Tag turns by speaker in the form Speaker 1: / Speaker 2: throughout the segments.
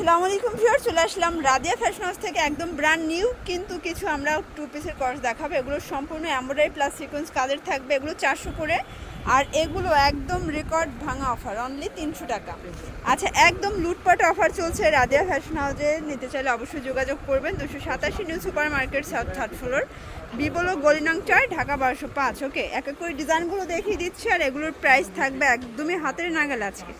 Speaker 1: আসসালামু আলাইকুম ভিউয়ার চলে আসলাম রাদিয়া ফ্যাশন হাউস থেকে একদম ব্র্যান্ড নিউ কিন্তু কিছু আমরা টু পিসের কর্স দেখাবো। এগুলো সম্পূর্ণ এমব্রয়ডারি প্লাস সিকোয়েন্স কাজের থাকবে, এগুলো চারশো করে। আর এগুলো একদম রেকর্ড ভাঙা অফার অনলি তিনশো টাকা। আচ্ছা একদম লুটপাট অফার চলছে রাদিয়া ফ্যাশন হাউসে নিতে চাইলে অবশ্যই যোগাযোগ করবেন। দুশো সাতাশি new supermarket south third floor বিবলো গলিনাং চার ঢাকা বারোশো পাঁচ। ওকে এক এক করে ডিজাইনগুলো দেখিয়ে দিচ্ছি, আর এগুলোর প্রাইস থাকবে একদমই হাতের নাগাল আজকে।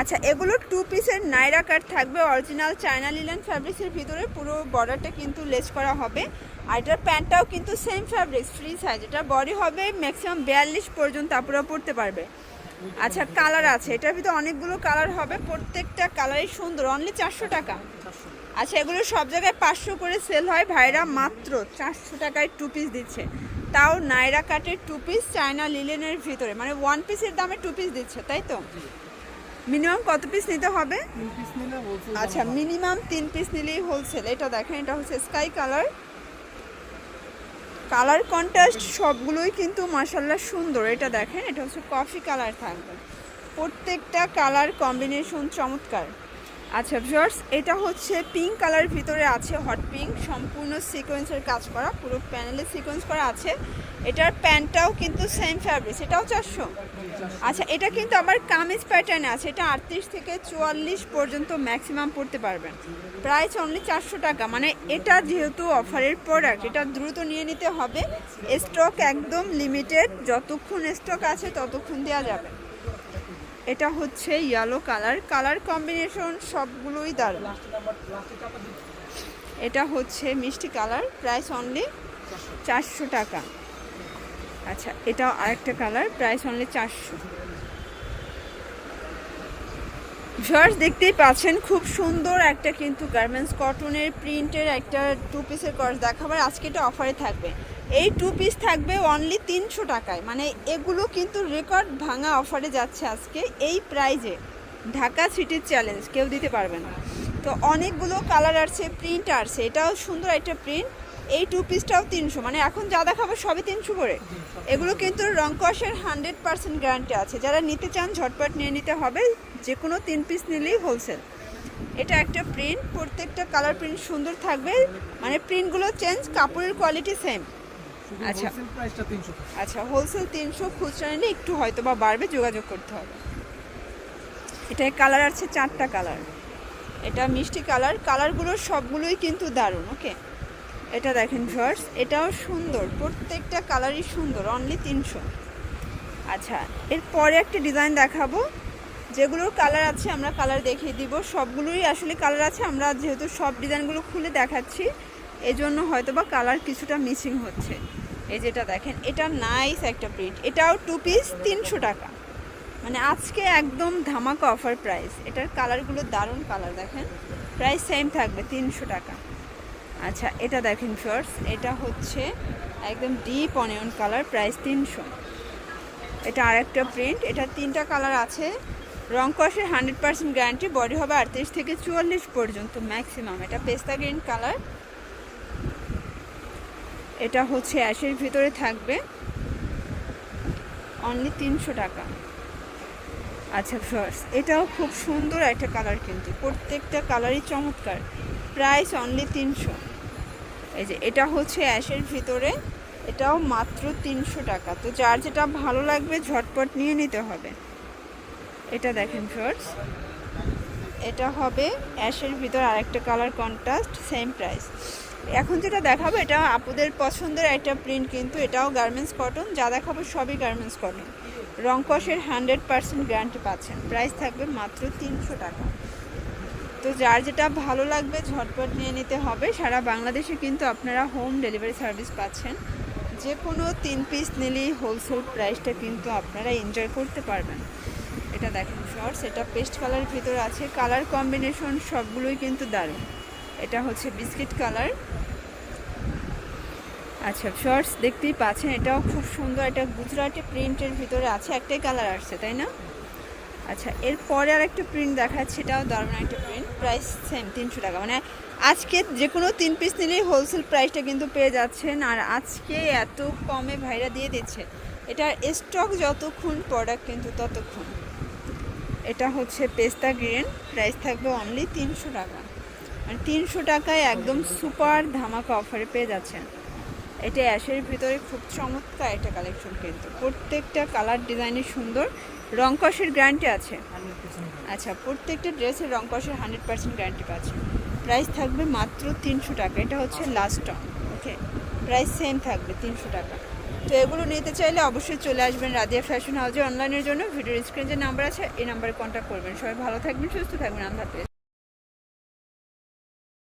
Speaker 1: আচ্ছা এগুলো টু পিসের নাইরা কাট থাকবে অরিজিনাল চায়না লিলেন ফ্যাব্রিক্সের ভিতরে, পুরো বর্ডারটা কিন্তু লেস করা হবে। আর এটার প্যান্টটাও কিন্তু সেম ফ্যাব্রিক্স ফ্রি সাইজ এটা বডি হবে ম্যাক্সিমাম বিয়াল্লিশ পর্যন্ত আপনারা পড়তে পারবে। আচ্ছা কালার আছে। এটার ভিতরে অনেকগুলো কালার হবে। প্রত্যেকটা কালারই সুন্দর। অনলি চারশো টাকা। আচ্ছা এগুলো সব জায়গায় পাঁচশো করে সেল হয়। ভাইরা মাত্র চারশো টাকায় টু পিস দিচ্ছে। তাও নাইরা কাটের টু পিস চায়না লিলেনের ভিতরে। মানে ওয়ান পিসের দামে টু পিস দিচ্ছে, তাই তো? মিনিমাম কত পিস নিতে হবে? আচ্ছা মিনিমাম তিন পিস নিলেই হোলসেল এটা দেখেন এটা হচ্ছে স্কাই কালার কালার কন্ট্রাস্ট সবগুলোই কিন্তু মাসাল্লাহ সুন্দর। এটা দেখেন এটা হচ্ছে কফি কালার থাকবে। প্রত্যেকটা কালার কম্বিনেশন চমৎকার। আচ্ছা ভিউয়ার্স এটা হচ্ছে পিঙ্ক কালার ভিতরে আছে হট পিঙ্ক সম্পূর্ণ সিকোয়েন্সের কাজ করা পুরো প্যানেলে সিকোয়েন্স করা আছে। এটার প্যান্টটাও কিন্তু সেম ফ্যাব্রিক এটাও চারশো। আচ্ছা এটা কিন্তু আবার কামিজ প্যাটার্নে আছে। এটা আটত্রিশ থেকে চুয়াল্লিশ পর্যন্ত ম্যাক্সিমাম পড়তে পারবেন। প্রাইস অনলি চারশো টাকা। মানে এটা যেহেতু অফারের প্রোডাক্ট এটা দ্রুত নিয়ে নিতে হবে। স্টক একদম লিমিটেড যতক্ষণ স্টক আছে, ততক্ষণ দেওয়া যাবে। এটা হচ্ছে ইয়েলো কালার কালার কম্বিনেশন সবগুলোই দারুণ। এটা হচ্ছে মিষ্টি কালার প্রাইস অনলি চারশো টাকা। আচ্ছা এটাও আরেকটা কালার প্রাইস অনলি চারশো। ভিউয়ার্স দেখতেই পাচ্ছেন, খুব সুন্দর একটা কিন্তু গার্মেন্টস কটনের প্রিন্টের একটা টু পিসের কর্স দেখাবার আজকে এটা অফারে থাকবে। এই টু পিস থাকবে অনলি তিনশো টাকায়। মানে এগুলো কিন্তু রেকর্ড ভাঙা অফারে যাচ্ছে আজকে এই প্রাইজে ঢাকা সিটির চ্যালেঞ্জ কেউ দিতে পারবে না। তো অনেকগুলো কালার আসছে প্রিন্ট আসছে। এটাও সুন্দর একটা প্রিন্ট এই টু পিসটাও তিনশো। মানে এখন যা দেখাবো সবই তিনশো করে। এগুলো কিন্তু রংকসের হান্ড্রেড পার্সেন্ট গ্যারান্টি আছে। যারা নিতে চান ঝটপট নিয়ে নিতে হবে। যে কোনো তিন পিস নিলেই হোলসেল এটা একটা প্রিন্ট প্রত্যেকটা কালার প্রিন্ট সুন্দর থাকবে। মানে প্রিন্টগুলো চেঞ্জ কাপড়ের কোয়ালিটি সেম আচ্ছা। আচ্ছা হোলসেল তিনশো খুচরা নিলে একটু হয়তো বা বাড়বে যোগাযোগ করতে হবে। এটায় কালার আছে চারটা কালার এটা মিষ্টি কালার কালারগুলোর সবগুলোই কিন্তু দারুণ ওকে এটা দেখেন ভিউয়ার্স এটাও সুন্দর, প্রত্যেকটা কালারই সুন্দর অনলি তিনশো। আচ্ছা এরপরে একটা ডিজাইন দেখাবো, যেগুলোর কালার আছে আমরা কালার দেখিয়ে দিব। সবগুলোই আসলে কালার আছে, আমরা যেহেতু সব ডিজাইনগুলো খুলে দেখাচ্ছি এই জন্য হয়তো বা কালার কিছুটা মিসিং হচ্ছে। এই যেটা দেখেন, এটা নাইস একটা প্রিন্ট এটাও টু পিস তিনশো টাকা। মানে আজকে একদম ধামাকা অফার প্রাইস এটার কালারগুলো দারুণ কালার দেখেন। প্রাইস সেম থাকবে, তিনশো টাকা। আচ্ছা এটা দেখেন ফিওর্স এটা হচ্ছে একদম ডিপ অনিয়ন কালার প্রাইস তিনশো। এটা আর একটা প্রিন্ট এটা তিনটা কালার আছে। রং কষের হান্ড্রেড পার্সেন্ট গ্যারান্টি বডি হবে আটত্রিশ থেকে চুয়াল্লিশ পর্যন্ত ম্যাক্সিমাম এটা পেস্তা গ্রিন কালার এটা হচ্ছে অ্যাশের ভিতরে থাকবে। অনলি তিনশো টাকা। আচ্ছা ফার্স এটাও খুব সুন্দর একটা কালার কিন্তু। প্রত্যেকটা কালারই চমৎকার। প্রাইস অনলি তিনশো। এই যে, এটা হচ্ছে অ্যাশের ভিতরে, এটাও মাত্র তিনশো টাকা। তো যার যেটা ভালো লাগবে, ঝটপট নিয়ে নিতে হবে। এটা দেখেন ফার্স এটা হবে অ্যাশের ভিতর আরেকটা কালার কন্ট্রাস্ট সেম প্রাইস এখন যেটা দেখাবো, এটা আপুদের পছন্দের একটা প্রিন্ট কিন্তু, এটাও গার্মেন্টস কটন যা দেখাবো সবই গার্মেন্টস কটন রংকসের হান্ড্রেড পার্সেন্ট গ্যারান্টি পাচ্ছেন। প্রাইস থাকবে মাত্র তিনশো টাকা। তো যার যেটা ভালো লাগবে ঝটপট নিয়ে নিতে হবে। সারা বাংলাদেশে কিন্তু আপনারা হোম ডেলিভারি সার্ভিস পাচ্ছেন। যে কোনো তিন পিস নিলেই হোলসেল প্রাইসটা কিন্তু আপনারা এনজয় করতে পারবেন। এটা দেখেন শর্টস এটা পেস্ট কালার ভিতরে আছে। কালার কম্বিনেশন সবগুলোই কিন্তু দারুণ। এটা হচ্ছে বিস্কিট কালার আচ্ছা শর্টস দেখতেই পাচ্ছেন, এটাও খুব সুন্দর। এটা গুজরাটি প্রিন্টের ভিতরে আছে, একটাই কালার আসছে, তাই না? আচ্ছা এরপরে আর একটা প্রিন্ট দেখাচ্ছে এটাও দারুণ একটা প্রিন্ট প্রাইস সেম তিনশো টাকা। মানে আজকে যে কোনো তিন পিস নিলেই হোলসেল প্রাইসটা কিন্তু পেয়ে যাচ্ছেন, আর আজকে এত কমে ভাইরা দিয়ে দিচ্ছে। এটার স্টক যতক্ষণ প্রোডাক্ট কিন্তু ততক্ষণ। এটা হচ্ছে পেস্তা গ্রিন প্রাইস থাকবে অনলি তিনশো টাকা। আর তিনশো টাকায় একদম সুপার ধামাকা অফারে পেয়ে যাচ্ছেন। এটা অ্যাশের ভিতরে খুব চমৎকার একটা কালেকশন কিন্তু। প্রত্যেকটা কালার ডিজাইনের সুন্দর। রংকসের গ্যারান্টি আছে। আচ্ছা প্রত্যেকটা ড্রেসের রংকসের হান্ড্রেড পার্সেন্ট গ্যারান্টি পাচ্ছে। প্রাইস থাকবে মাত্র তিনশো টাকা। এটা হচ্ছে লাস্ট টন ওকে প্রাইস সেম থাকবে তিনশো টাকা। তো এগুলো নিতে চাইলে অবশ্যই চলে আসবেন রাদিয়া ফ্যাশন হাউজে অনলাইনের জন্য। ভিডিওর স্ক্রিনে যে নাম্বার আছে, এই নাম্বারে কন্ট্যাক্ট করবেন। সবাই ভালো থাকবেন, সুস্থ থাকবেন। আল্লাহ